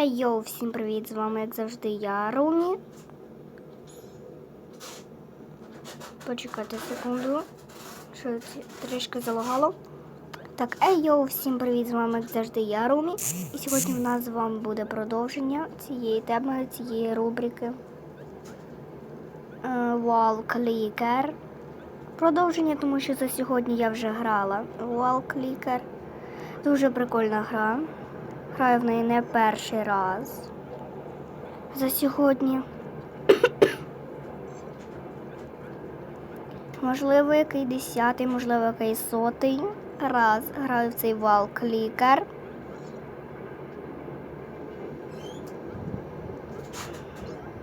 Йоу, всім привіт! З вами, як завжди, я Румі. Почекайте секунду. Що трішки залагало. Так, йоу, всім привіт! З вами, як завжди, я Румі. І сьогодні в нас з вами буде продовження цієї теми, цієї рубрики. Wall Clicker. Продовження, тому що за сьогодні я вже грала Wall Clicker. Дуже прикольна гра. Граю в неї не перший раз за сьогодні. можливо, який десятий, можливо, який сотий раз граю в цей вал клікер.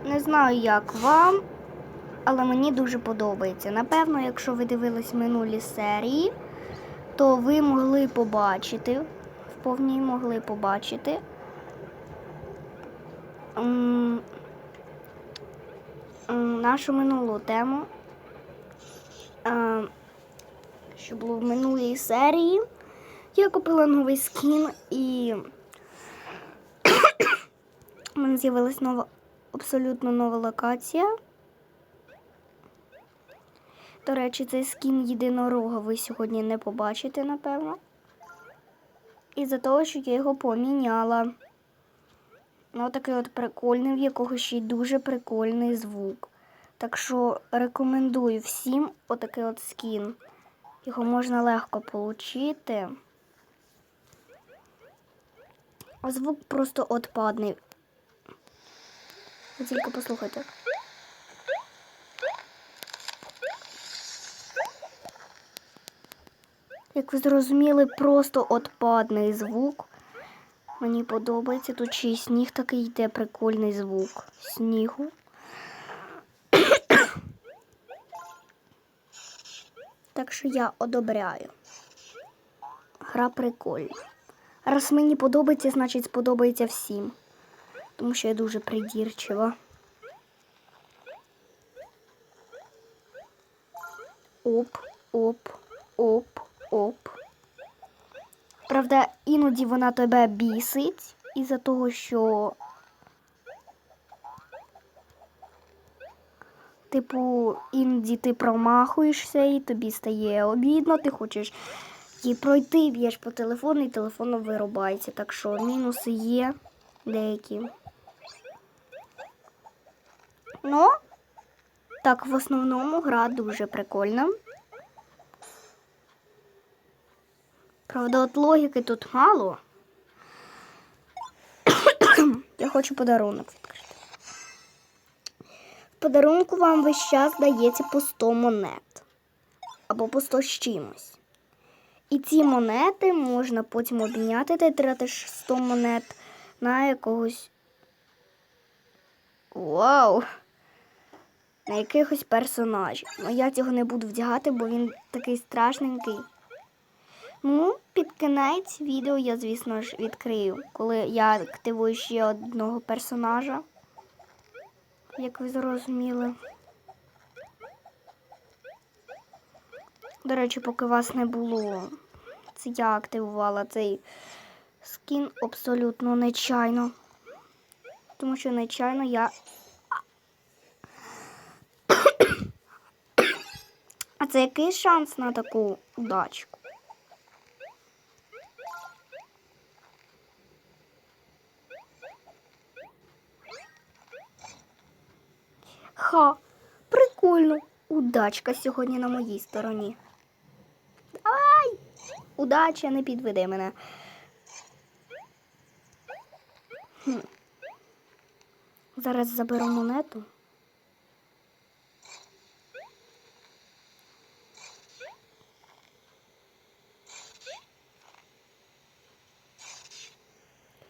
Не знаю, як вам, але мені дуже подобається. Напевно, якщо ви дивились минулі серії, то ви могли побачити повній могли побачити. Нашу минулу тему, що було в минулій серії. Я купила новий скін і в мене з'явилась нова, абсолютно нова локація. До речі, цей скін єдинорога ви сьогодні не побачите, напевно із-за того, що я його поміняла. Ну, такий от прикольний, в якого ще й дуже прикольний звук. Так що рекомендую всім отакий от скін. Його можна легко отримати. А звук просто отпадний. Ви тільки послухайте. Як ви зрозуміли, просто отпадний звук. Мені подобається. Тут ще й сніг такий йде прикольний звук снігу. Так що я одобряю. Гра прикольна. Раз мені подобається, значить сподобається всім. Тому що я дуже придірчива. Оп, оп, оп оп. Правда, іноді вона тебе бісить із-за того, що, типу, іноді ти промахуєшся і тобі стає обідно, ти хочеш її пройти, б'єш по телефону і телефон вирубається. Так що мінуси є деякі. Ну, так, в основному гра дуже прикольна. Правда, от логіки тут мало. Я хочу подарунок відкрити. В подарунку вам весь час дається по 100 монет. Або по 100 з чимось. І ці монети можна потім обміняти, ти тратиш 100 монет на якогось. Вау! На якихось персонажів. Ну я цього не буду вдягати, бо він такий страшненький. Ну, під кінець відео я, звісно ж, відкрию, коли я активую ще одного персонажа, як ви зрозуміли. До речі, поки вас не було, це я активувала цей скін абсолютно нечайно. Тому що нечайно я. А це який шанс на таку удачку? Ха, прикольно. Удачка сьогодні на моїй стороні. Давай! Удача не підведе мене. Хм. Зараз заберу монету.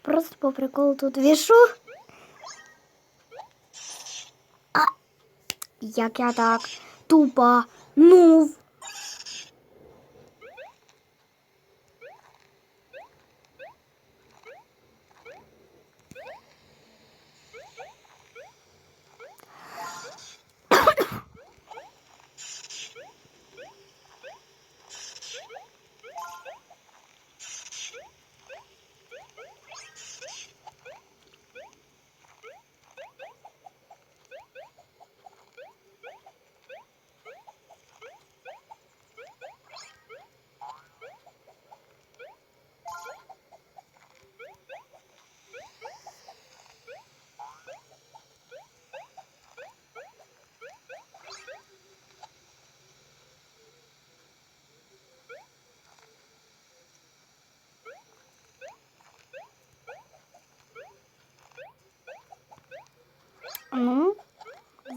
Просто по приколу тут вішу. Як я так тупа нув.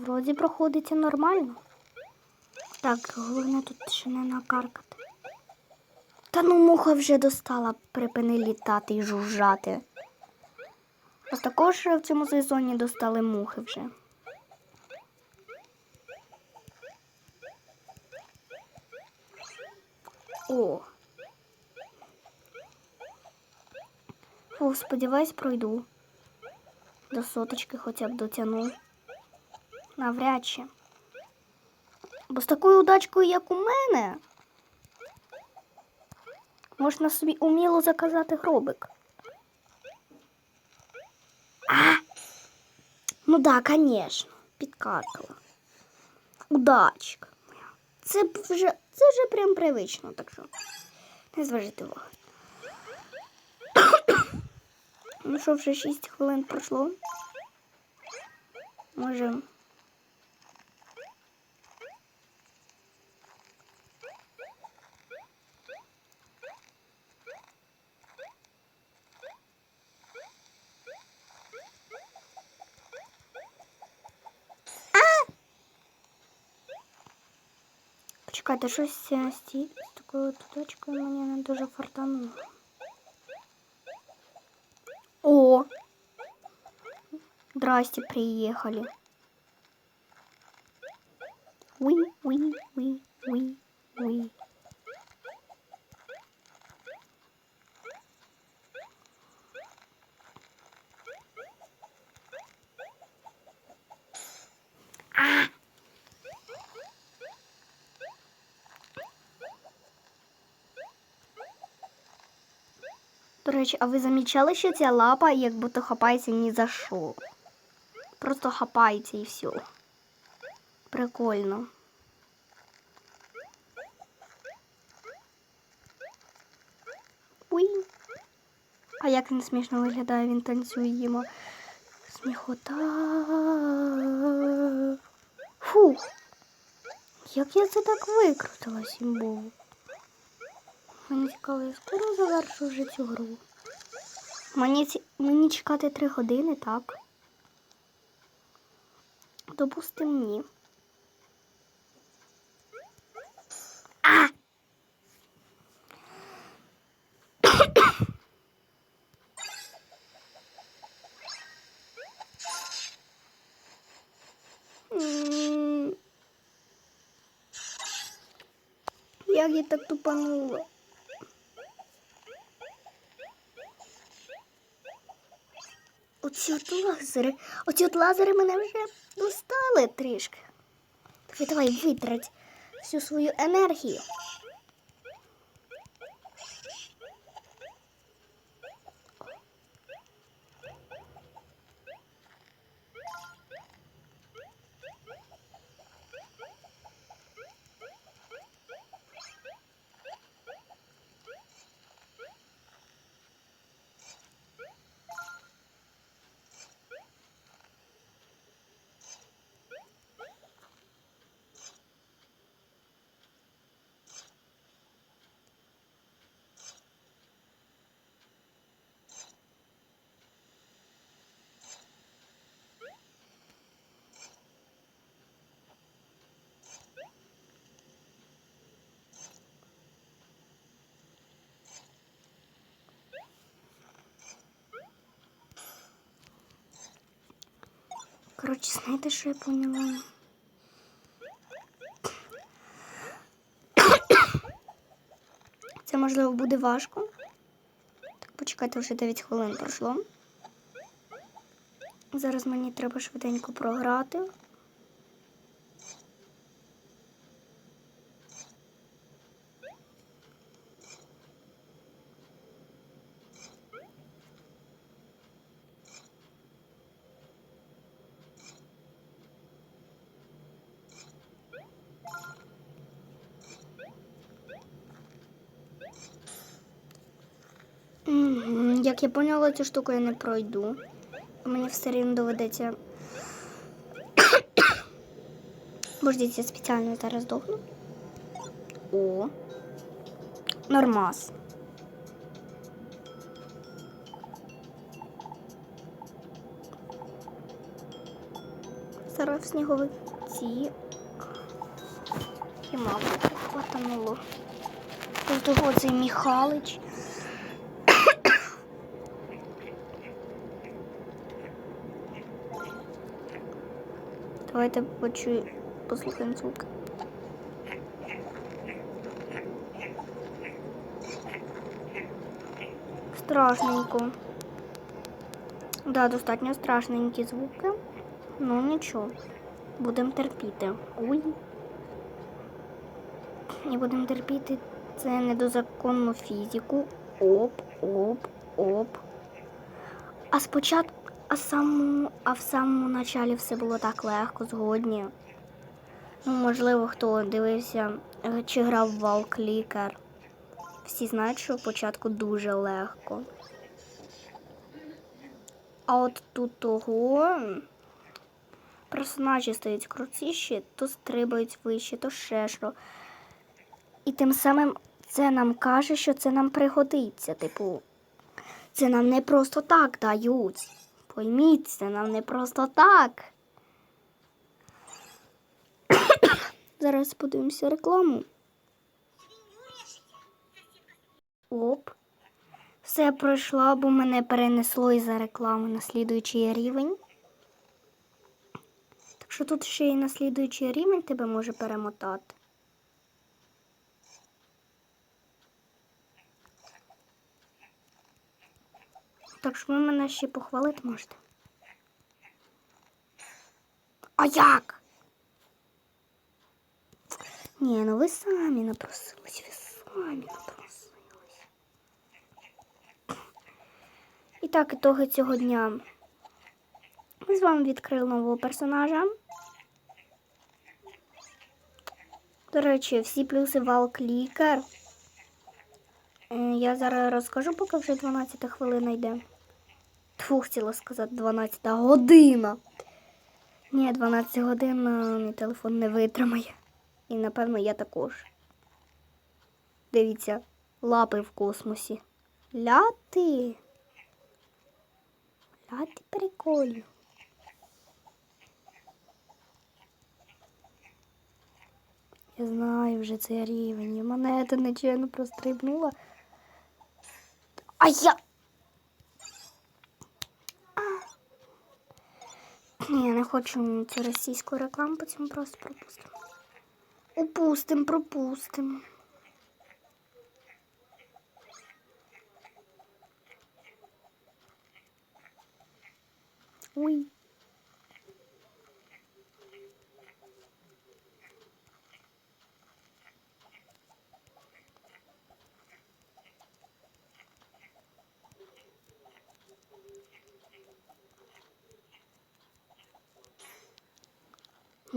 Вроді проходиться нормально. Так, головне тут ще не накаркати. Та ну муха вже достала, припини літати і жужжати. А також в цьому сезоні достали мухи вже. О. Фу, сподіваюсь, пройду. До соточки хоча б дотягну. Навряд чи. Бо з такою удачкою, як у мене, можна собі уміло заказати гробик. А! Ну да, конечно, підкаркала. Удачка. Це вже, це вже прям привично, так що не зважайте увагу. Ну що, вже 6 хвилин пройшло. Може. Почекайте, щось е, з такою точкою мені не дуже фартануло. О! Здрасте, приехали. Речі, а ви замічали, що ця лапа як будто хапається ні за що? Просто хапається і все. Прикольно. Уй. А як він смішно виглядає, він танцює їмо. Сміхота. Фу. Як я це так викрутилась, імбову. Мені цікаво, я скоро завершу вже цю гру. Мені, ці... Мені чекати три години, так? Допустим, ні. А! Як я так тупанула? Оці от лазери, оці от лазери мене вже достали трішки. Давай, давай, витрать всю свою енергію. Коротше, знаєте, що я поняла? Це можливо буде важко. Так, почекайте, вже 9 хвилин пройшло. Зараз мені треба швиденько програти. Як я поняла, цю штуку я не пройду. Мені все рівно доведеться. Можете, я спеціально зараз здохну. О. Нормас. Зараз сніговиці. І мабуть потонуло. З того цей Михалич. Давайте почую, послухаємо звук. Страшненько. Да, достатньо страшненькі звуки. Ну нічого. Будемо терпіти. Ой. І будемо терпіти це недозаконну фізику. Оп, оп, оп. А спочатку, а, самому, а в самому началі все було так легко, згодні. Ну, можливо, хто дивився е, чи грав в Валк Всі знають, що спочатку дуже легко. А от тут того персонажі стають крутіші, то стрибають вище, то ще що. І тим самим це нам каже, що це нам пригодиться. Типу, це нам не просто так дають. Пойміть, це нам не просто так. Зараз подивимося рекламу. Оп. Все пройшло, бо мене перенесло із-за реклами на слідуючий рівень. Так що тут ще і на слідуючий рівень тебе може перемотати. Так що ви мене ще похвалити можете. А як? Ні, ну ви самі напросились, ви самі напросились. І так, ітоги цього дня. Ми з вами відкрили нового персонажа. До речі, всі плюси Валк Лікар. Е, Я зараз розкажу, поки вже 12 хвилина йде. Тьфу, хотіла сказати 12 година. Ні, 12 годин е, мій телефон не витримає. І напевно я також. Дивіться, лапи в космосі. Ляти. Ляти прикольно. Я знаю вже цей рівень. І монета нечайно прострибнула. А я. А. Ні, я не хочу цю російську рекламу, потім просто пропустимо. Упустим, пропустим. Ой.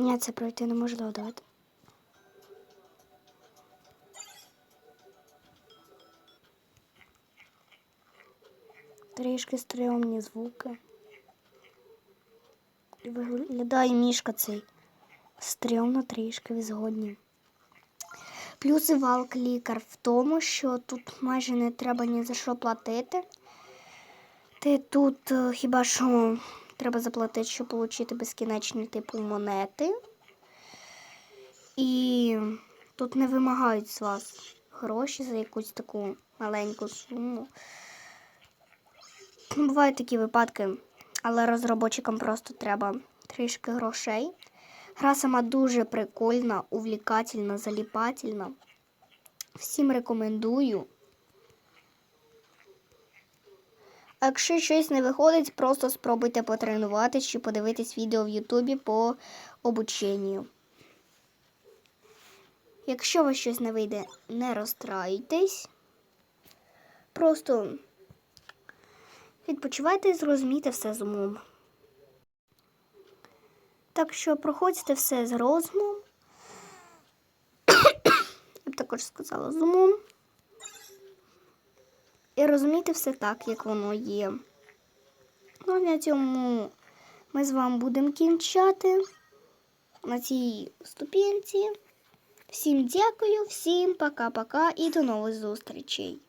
Ні, це пройти неможливо, давайте. Трішки стрьомні звуки. Виглядає мішка цей. Стрьомно трішки ви згодні. Плюси валк лікар в тому, що тут майже не треба ні за що платити. Ти тут е, хіба що треба заплатити, щоб отримати безкінечні типу монети. І тут не вимагають з вас гроші за якусь таку маленьку суму. Ну, Бувають такі випадки, але розробочикам просто треба трішки грошей. Гра сама дуже прикольна, увлікательна, заліпательна. Всім рекомендую. А якщо щось не виходить, просто спробуйте потренуватись чи подивитись відео в Ютубі по обученню. Якщо вас щось не вийде, не розстраюйтесь. Просто відпочивайте і зрозумійте все з умом. Так що проходьте все з розумом. Я б також сказала з умом. І розуміти все так, як воно є. Ну, на цьому ми з вами будемо кінчати на цій ступінці. Всім дякую, всім пока-пока і до нових зустрічей.